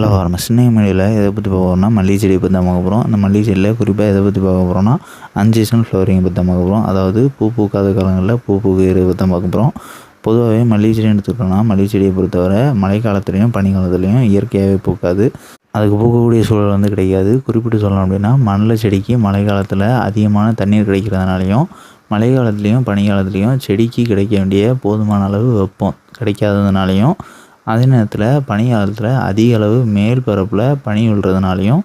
Hello ஃபார்மஸ் சின்ன மொழியில் எதை பற்றி பார்க்க போகிறோம்னா மல்லிகை செடியை பற்றி தான் பார்க்க போகிறோம் அந்த மல்லிகை செடியில் குறிப்பாக எதை பற்றி பார்க்க போகிறோம்னா அன்சீசனல் ஃப்ளவரிங்கை பற்றி தான் பார்க்க போகிறோம் அதாவது பூ பூக்காத காலங்களில் பூ பூக்கிறது பற்றி தான் பார்க்க போகிறோம் பொதுவாகவே மல்லிகை செடின்னு எடுத்துக்கிட்டோம்னா மல்லிகை செடியை பொறுத்தவரை மழைக்காலத்துலேயும் பனிக்காலத்துலேயும் இயற்கையாகவே பூக்காது. அதுக்கு பூக்கக்கூடிய சூழல் வந்து கிடைக்காது. குறிப்பிட்டு சொல்லணும் அப்படின்னா மண்ணில் செடிக்கு மழை காலத்தில் அதிகமான தண்ணீர் கிடைக்கிறதுனாலையும் மழை காலத்துலேயும் பனிக்காலத்துலேயும் செடிக்கு கிடைக்க வேண்டிய போதுமான அளவு வெப்பம் கிடைக்காததுனாலையும் அதே நேரத்தில் பனி காலத்தில் அதிக அளவு மேல் பரப்பில் பனி விழுறதுனாலையும்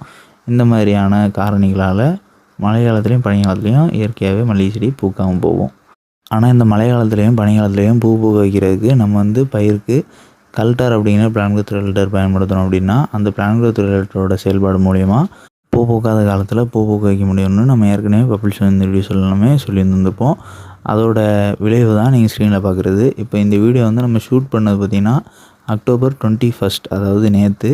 இந்த மாதிரியான காரணிகளால் மழை காலத்துலேயும் பனி காலத்துலேயும் இயற்கையாகவே மல்லிகை செடி பூக்காமல் போகும். ஆனால் இந்த மழை காலத்துலேயும் பனி காலத்துலேயும் பூ பூக்க வைக்கிறதுக்கு நம்ம வந்து பயிருக்கு கல்டர் அப்படிங்கிற பிளான் குரோத் ரெகுலேட்டர் பயன்படுத்தணும் அப்படின்னா அந்த பிளான் குரோத் செயல்பாடு மூலயமா பூ பூக்காத காலத்தில் பூ பூக்க வைக்க முடியும்னு நம்ம ஏற்கனவே பப்ளிஷ் இந்த வீடியோ எல்லாமே சொல்லியிருந்திருப்போம் அதோட விளைவு தான் நீங்கள் ஸ்க்ரீனில் பார்க்குறது இப்போ இந்த வீடியோ வந்து நம்ம ஷூட் பண்ணது பார்த்திங்கன்னா அக்டோபர் டுவெண்ட்டி ஃபஸ்ட் அதாவது நேற்று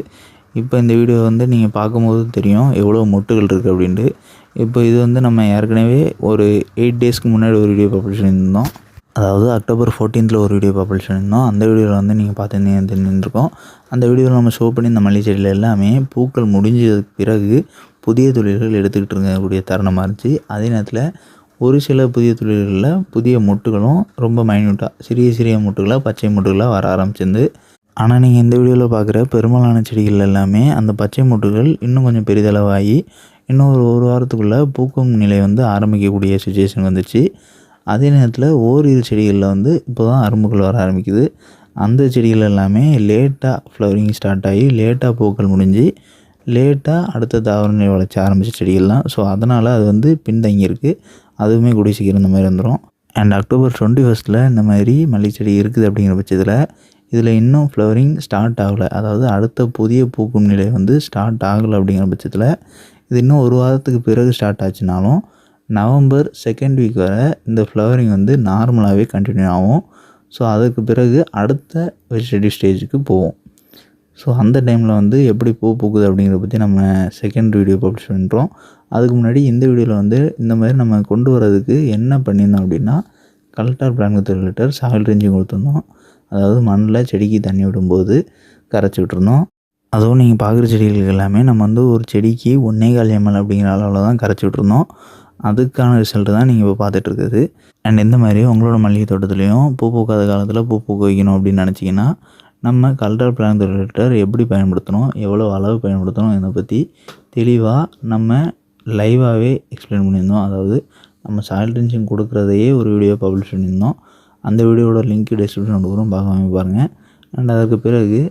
இப்போ இந்த வீடியோ வந்து நீங்கள் பார்க்கும்போது தெரியும் எவ்வளோ மொட்டுகள் இருக்குது அப்படின்ட்டு. இப்போ இது வந்து நம்ம ஏற்கனவே ஒரு எயிட் டேஸ்க்கு முன்னாடி ஒரு வீடியோ பப்ளிஷ் பண்ணியிருந்தோம். அதாவது அக்டோபர் ஃபோர்டீனில் ஒரு வீடியோ பப்ளிஷ் பண்ணியிருந்தோம். அந்த வீடியோவில் வந்து நீங்கள் பார்த்துருந்தீங்க தெரிஞ்சிருக்கோம் அந்த வீடியோவில் நம்ம ஷோ பண்ணி இந்த மல்லிகை செடியில் எல்லாமே பூக்கள் முடிஞ்சதுக்கு பிறகு புதிய தொழில்கள் எடுத்துக்கிட்டு இருக்கக்கூடிய தருணமாக இருந்துச்சு. அதே நேரத்தில் ஒரு சில புதிய தொழில்களில் புதிய மொட்டுகளும் ரொம்ப மைன்யூட்டாக சிறிய சிறிய மொட்டுகளாக பச்சை மொட்டுகளாக வர ஆரம்பிச்சிருந்து ஆனால் நீங்கள் இந்த வீடியோவில் பார்க்குற பெரும்பாலான செடிகள் எல்லாமே அந்த பச்சை மொட்டுகள் இன்னும் கொஞ்சம் பெரிதளவாகி இன்னும் ஒரு ஒரு வாரத்துக்குள்ளே பூக்கும் நிலை வந்து ஆரம்பிக்கக்கூடிய சுச்சுவேஷன் வந்துச்சு. அதே நேரத்தில் ஓரிரு செடிகளில் வந்து இப்போ தான் அரும்புகள் வர ஆரம்பிக்குது. அந்த செடிகள் எல்லாமே லேட்டாக ஃப்ளவரிங் ஸ்டார்ட் ஆகி லேட்டாக பூக்கள் முடிஞ்சு லேட்டாக அடுத்த தாவர நிலை வளர்ச்சி ஆரம்பித்த செடிகள்லாம் ஸோ அதனால் அது வந்து பின்தங்கியிருக்கு. அதுவுமே கூடிய சீக்கிரம் இந்த மாதிரி வந்துடும் அண்ட் அக்டோபர் டுவெண்ட்டி ஃபஸ்ட்டில் இந்த மாதிரி மல்லிகை செடி இருக்குது அப்படிங்கிற பட்சத்தில் இதில் இன்னும் ஃப்ளவரிங் ஸ்டார்ட் ஆகலை. அதாவது அடுத்த புதிய பூக்கும் நிலை வந்து ஸ்டார்ட் ஆகலை அப்படிங்கிற பட்சத்தில் இது இன்னும் ஒரு வாரத்துக்கு பிறகு ஸ்டார்ட் ஆச்சுனாலும் நவம்பர் செகண்ட் வீக் வரை இந்த ஃப்ளவரிங் வந்து நார்மலாகவே கண்டினியூ ஆகும். ஸோ அதுக்கு பிறகு அடுத்த வெஜிடேட்டிவ் ஸ்டேஜுக்கு போவோம். ஸோ அந்த டைமில் வந்து எப்படி பூ பூக்குது அப்படிங்கிறத பற்றி நம்ம செகண்ட் வீடியோ பப்ளிஷ் பண்ணுறோம் அதுக்கு முன்னாடி இந்த வீடியோவில் வந்து இந்த மாதிரி நம்ம கொண்டு வரதுக்கு என்ன பண்ணியிருந்தோம் அப்படின்னா கலெக்டர் பிளான் லிட்டர் சாயில் ரேஞ்சும் கொடுத்துருந்தோம். அதாவது மண்ணில் செடிக்கு தண்ணி விடும்போது கரைச்சி விட்டுருந்தோம். அதுவும் நீங்கள் பார்க்குற செடிகளுக்கு எல்லாமே நம்ம வந்து ஒரு செடிக்கு ஒன்றே கால் எம்எல் அப்படிங்கிற அளவில் தான் கரைச்சி விட்ருந்தோம் அதுக்கான ரிசல்ட்டு தான் நீங்கள் இப்போ பார்த்துட்ருக்குது அண்ட் இந்த மாதிரி உங்களோட மல்லிகை தோட்டத்துலேயும் பூ பூக்காத காலத்தில் பூ பூக்க வைக்கணும் அப்படின்னு நினச்சிங்கன்னா நம்ம கல்டர் பிளான் ரிலேட்டர் எப்படி பயன்படுத்தணும் எவ்வளோ அளவு பயன்படுத்தணும் இதை பற்றி தெளிவாக நம்ம லைவாகவே எக்ஸ்பிளைன் பண்ணியிருந்தோம். அதாவது நம்ம சாயில் டென்ஷன் கொடுக்குறதையே ஒரு வீடியோ பப்ளிஷ் பண்ணியிருந்தோம். அந்த வீடியோட லிங்க் டிஸ்கிரிப்ஷன் கொடுக்குறோம் பார்க்காம பாருங்கள் அண்ட் அதற்கு பிறகு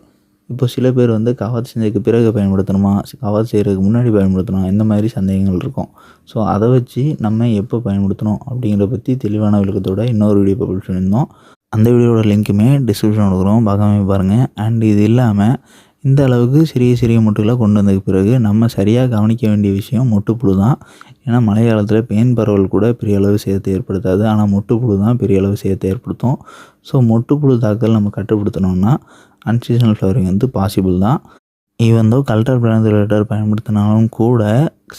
இப்போ சில பேர் வந்து கவாத் செஞ்சதுக்கு பிறகு பயன்படுத்தணுமா? கவாத் செய்கிறதுக்கு முன்னாடி பயன்படுத்தணும்? இந்த மாதிரி சந்தேகங்கள் இருக்கும். ஸோ அதை வச்சு நம்ம எப்போ பயன்படுத்தணும் அப்படிங்கிறத பற்றி தெளிவான விளக்கத்தோட இன்னொரு வீடியோ பப்ளிஷ் பண்ணியிருந்தோம் அந்த வீடியோட லிங்க்குமே டிஸ்கிரிப்ஷன் கொடுக்குறோம் பார்க்காம பாருங்கள் அண்ட் இது இல்லாமல் இந்த அளவுக்கு சிறிய சிறிய முட்டுகளை கொண்டு வந்ததுக்கு பிறகு நம்ம சரியாக கவனிக்க வேண்டிய விஷயம் முட்டுப்புழு தான். ஏன்னா மழை காலத்தில் பேன் பரவல் கூட பெரிய அளவு சேதத்தை ஏற்படுத்தாது. ஆனால் முட்டுப்புழு தான் பெரிய அளவு சேதத்தை ஏற்படுத்தும். ஸோ முட்டுப்புழு தாக்கல் நம்ம கட்டுப்படுத்தணும்னா அன்சீசனல் ஃப்ளவரிங் வந்து பாசிபிள் தான். ஈவன் தோ கல்டர் பிராண்ட் பயன்படுத்தினாலும் கூட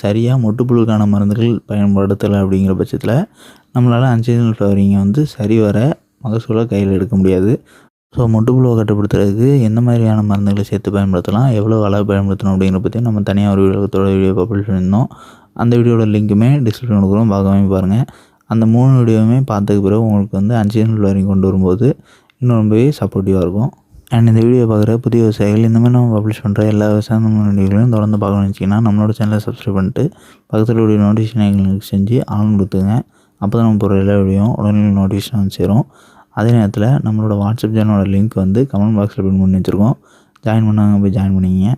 சரியாக முட்டுப்புழுக்கான மருந்துகள் பயன்படுத்தலை அப்படிங்கிற பட்சத்தில் நம்மளால் அன்சீசனல் ஃப்ளவரிங்கை வந்து சரிவர மகசூலை கையில் எடுக்க முடியாது. ஸோ மொட்டுப்புழுவை கட்டுப்படுத்துறதுக்கு எந்த மாதிரியான மருந்துகளை சேர்த்து பயன்படுத்தலாம்? எவ்வளோ அளவு பயன்படுத்தணும் அப்படிங்கிற பற்றி நம்ம தனியாக ஒரு வீடியோத்தோட வீடியோ பப்ளிஷ் பண்ணியிருந்தோம். அந்த வீடியோட லிங்க்குமே டிஸ்கிரிப்ஷன் கொடுக்குறோம். பார்க்காம பாருங்கள் அந்த மூணு வீடியோவுமே பார்த்ததுக்கு பிறகு உங்களுக்கு வந்து அஞ்சு நாள் வரையும் கொண்டு வரும்போது இன்னும் ரொம்பவே சப்போர்ட்டிவாக இருக்கும். அண்ட் இந்த வீடியோ பார்க்குற புதிய விவசாயிகள் இந்த மாதிரி நம்ம பப்ளிஷ் பண்ணுற எல்லா விவசாயம் வீடியோகளையும் தொடர்ந்து பார்க்கணும்னு வச்சிங்கன்னா நம்மளோட சேனலை சப்ஸ்கிரைப் பண்ணிட்டு பக்கத்தில் உடைய நோட்டிஃபிகேஷன் எங்களுக்கு செஞ்சு ஆன் கொடுத்துங்க அப்போ தான் நம்ம போகிற எல்லா வீடியோ உடனே நோட்டிஃபிகேஷன் வந்து சேரும். அதே நேரத்தில் நம்மளோட வாட்ஸ்அப் சேனலோட லிங்க் வந்து கமெண்ட் பாக்ஸில் பின் பண்ணி வச்சுருக்கோம். ஜாயின் பண்ணாங்க போய் ஜாயின் பண்ணிங்க